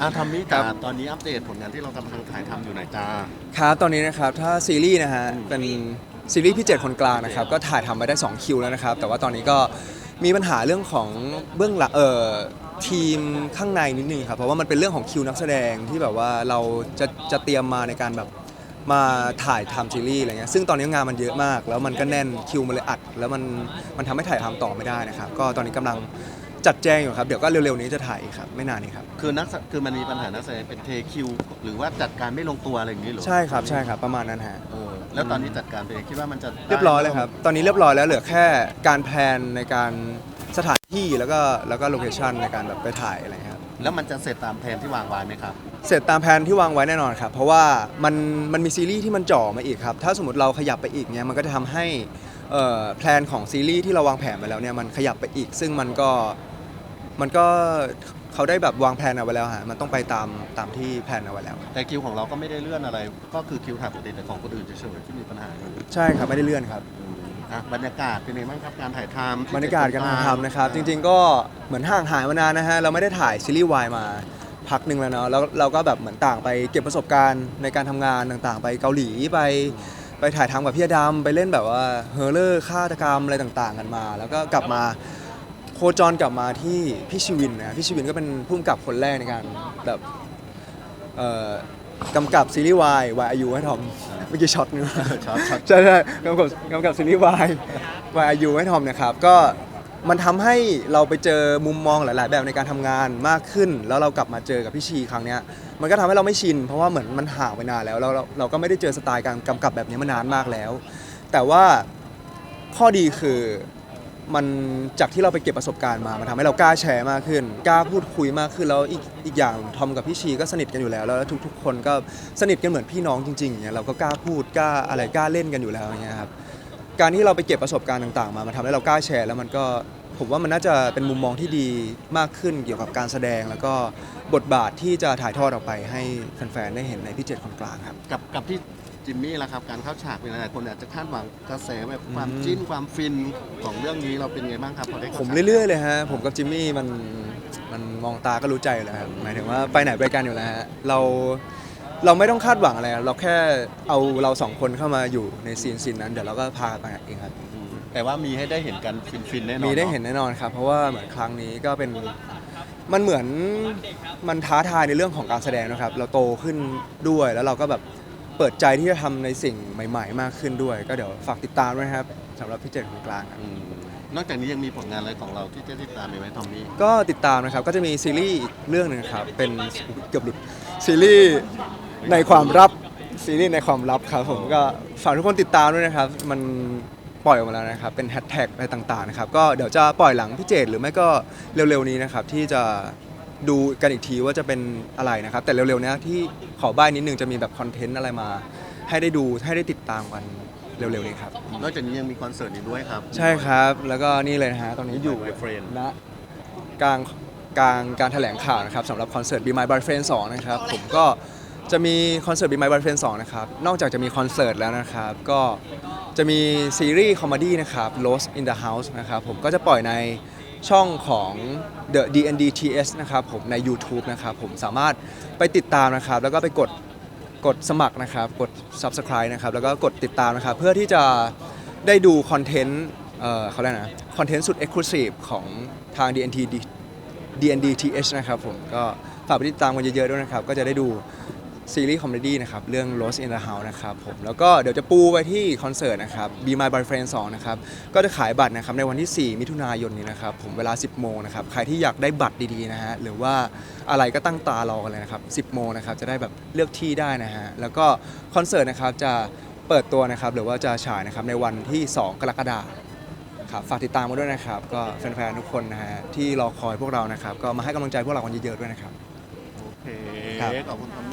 อะทำมิครักาบ ตอนนี้อัปเดตผลงานที่เรากำลังถ่ายทำอยู่ไหนจ้า ครับตอนนี้นะครับถ้าซีรีส์นะฮะเป็นซีรีส์พี่เจ็ดคนกลางนะครับก็ถ่ายทำไปได้ 2 คิวแล้วนะครับ แต่ว่าตอนนี้ก็มีปัญหาเรื่องของเบื้องหลังเอ่อทีมข้างในนิดนึงครับเพราะว่ามันเป็นเรื่องของคิวนักแสดงที่แบบว่าเราจะจะเตรียมมาในการแบบมาถ่ายทำซีรีส์อะไรเงี้ยซึ่งตอนนี้งานมันเยอะมาก แล้วมันก็แน่นคิวมันเลยอัด แล้วมันมันทำให้ถ่ายทำต่อไม่ได้นะครับก็ตอนนี้กำลัง จัดแจงอยู่ครับ เดี๋ยวก็เร็วๆนี้จะถ่ายครับ ไม่นานนี้ครับ คือนักแสคือมันมีปัญหานักแสดงเป็นเทคิวหรือว่าจัดการไม่ลงตัวอะไรอย่างนี้เหรอใช่ครับใช่ครับประมาณนั้นฮะ เออแล้วตอนนี้จัดการเป็นยังไงคิดว่ามันจะได้เรียบร้อยเลยครับ ตอนนี้เรียบร้อยแล้วเหลือแค่การแพลนในการสถานที่แล้วก็แล้วก็โลเคชันในการแบบไปถ่ายอะไรครับ แล้วมันจะเสร็จตามแผนที่วางไว้ไหมครับ เสร็จตามแผนที่วางไว้แน่นอนครับ เพราะว่ามันมันมีซีรีส์ที่มันจ่อมาอีกครับ ถ้าสมมติเราขยับไปอีกเนี่ยมันก็จะทำให้เอ่อแพลนของซีรีส์ที่เราวางแผนไปแล้วเนี่ยมันขยับไปอีก ซึ่งมันก็ มันก็เขาได้แบบวางแผนเอาไว้แล้วฮะมันต้องไปตามตามที่แผนเอาไว้แล้วครับแต่คิวของเราก็ไม่ได้เลื่อนอะไร ก็คือคิวถ่ายปกติแต่ของคนอื่นเฉยๆที่มีปัญหาอยู่ใช่ครับไม่ได้เลื่อนครับอืมอะบรรยากาศเป็นยังไงบ้างครับการถ่ายทำที่บรรยากาศการถ่ายทำนะครับ จริง ๆ ก็เหมือนห่างหายมานานนะฮะเราไม่ได้ถ่ายซีรีส์วายมาพักหนึ่งแล้วเนาะแล้วเราก็แบบเหมือนต่างไปเก็บประสบการณ์ในการทำงานต่างๆ ไปเกาหลีไปไปถ่ายทำกับพี่อดำไปเล่นแบบว่าเฮอร์เลอร์ฆาตกรรมอะไรต่างๆ กันมา แล้วก็กลับมา โคจรกลับมาที่พี่ชีวินนะพี่ชีวินก็เป็นผู้กำกับคนแรกในการแบบเอ่อกำกับซีรีส์วายวายอายุให้ทอมเมื่อกี้ช็อตนึงช็อตช็อต ใช่ใช่กำกับกำกับซีรีส์วายวายอายุให้ทอมนะครับก็มันทำให้เราไปเจอมุมมองหลาย ๆ แบบในการทำงานมากขึ้น แล้วเรากลับมาเจอกับพี่ชีครั้งเนี้ยมันก็ทำให้เราไม่ชิน เพราะว่าเหมือนมันห่างไปนานแล้วเราเราเราก็ไม่ได้เจอสไตล์การกำกับแบบนี้มานานมากแล้ว แต่ว่าข้อดีคือ มันจากที่เราไปเก็บประสบการณ์มา มันทำให้เรากล้าแชร์มากขึ้น กล้าพูดคุยมากขึ้น แล้วอีกอีกอย่างทอมกับพี่ชีก็สนิทกันอยู่แล้ว แล้วทุกๆ คนก็สนิทกันเหมือนพี่น้องจริงๆอย่างเงี้ยเราก็กล้าพูดกล้าอะไรกล้าเล่นกันอยู่แล้วอย่างเงี้ยครับ การที่เราไปเก็บประสบการณ์ต่างๆ มา มันทำให้เรากล้าแชร์ แล้วมันก็ผมว่ามันน่าจะเป็นมุมมองที่ดีมากขึ้นเกี่ยวกับการแสดง แล้วก็บทบาทที่จะถ่ายทอดออกไปให้แฟนๆได้เห็นในพี่เจ็ดคนกลางครับ กับกับที่ จิมมี่ล่ะครับ การเข้าฉากเป็นอะไรคนอาจจะคาดหวังกระแสแบบความอืมจิ้นความฟินของเรื่องนี้เราเป็นไงบ้างครับพอได้ข้าผมฉากเรื่อยๆเลยฮะผมกับจิมมี่มันมันมองตาก็รู้ใจอยู่แล้วครับหมายถึงว่าไปไหนไปกันอยู่แล้วฮะเราเราไม่ต้องคาดหวังอะไรเราแค่เอาเราสองคนเข้ามาอยู่ในซีนซีนนั้นเดี๋ยวเราก็พาไปเองครับอืมแต่ว่ามีให้ได้เห็นกันฟินๆแน่นอนมีได้เห็นอะแน่นอนครับ เพราะว่าเหมือนครั้งนี้ก็เป็นมันเหมือนมันท้าทายในเรื่องของการแสดงนะครับ เราโตขึ้นด้วยแล้วเราก็แบบ เปิดใจที่จะทำในสิ่งใหม่ ๆ มากขึ้นด้วย ก็เดี๋ยวฝากติดตามด้วยนะครับสำหรับพี่เจ็ดคนกลางครับ อืมนอกจากนี้ยังมีผลงานอะไรของเราที่จะติดตามอีกไหมทอมมี่ก็ติดตามนะครับ ก็จะมีซีรีส์อีกเรื่องหนึงครับ เป็นเกือบหลุดซีรีส์ในความลับซีรีส์ในความลับครับผมก็ฝากทุกคนติดตามด้วยนะครับ มันปล่อยออกมาแล้วนะครับ เป็นแฮชแท็กอะไรต่างๆนะครับ ก็เดี๋ยวจะปล่อยหลังพี่เจตหรือไม่ก็เร็วๆนี้นะครับ ที่จะ ดูกันอีกทีว่าจะเป็นอะไรนะครับ แต่เร็วๆนี้ที่ขอบ้ายนิดนึงจะมีแบบคอนเทนต์อะไรมา ให้ได้ดูให้ได้ติดตามกันเร็วๆนี้ครับ นอกจากนี้ยังมีคอนเสิร์ตอีกด้วยครับ ใช่ครับ แล้วก็นี่เลยนะฮะ ตอนนี้อยู่ My Friend ณกลางกลางการแถลงข่าวนะครับสำหรับคอนเสิร์ต Be My Boyfriend 2 นะครับ ผมก็จะมีคอนเสิร์ต Be My Boyfriend 2 นะครับ นอกจากจะมีคอนเสิร์ตแล้วนะครับ ก็จะมีซีรีส์คอมเมดี้นะครับ Lost in the House นะครับ ผมก็จะปล่อยใน ช่องของ The DND TS นะครับผมใน YouTube นะครับผมสามารถไปติดตามนะครับ แล้วก็ไปกดกดสมัครนะครับ กด subscribe นะครับ แล้วก็กดติดตามนะครับ เพื่อที่จะได้ดูคอนเทนต์เอ่อเขาเรียกนะคอนเทนต์สุด exclusive ของทาง DNT DND TH นะครับผมก็ฝากไปติดตามกันเยอะๆด้วยนะครับ ก็จะได้ดู ซีรีส์คอมเมดี้นะครับ เรื่อง Lost in the House นะครับผม แล้วก็เดี๋ยวจะปูไปที่คอนเสิร์ตนะครับ Be My Boyfriend 2 นะครับ ก็จะขายบัตรนะครับในวันที่ 4 มิถุนายนนี้นะครับ ผมเวลา 10 โมงนะครับ ใครที่อยากได้บัตรดีๆนะฮะ หรือว่าอะไรก็ตั้งตารอกันเลยนะครับ 10 โมงนะครับ จะได้แบบเลือกที่ได้นะฮะ แล้วก็คอนเสิร์ตนะครับจะเปิดตัวนะครับ หรือว่าจะฉายนะครับในวันที่ 2 กรกฎาคมครับฝากติดตามมาด้วยนะครับ ก็แฟนๆทุกคนนะฮะที่รอคอยพวกเรานะครับ ก็มาให้กำลังใจพวกเรากันเยอะๆด้วยนะครับ โอเคครับขอบคุณทอม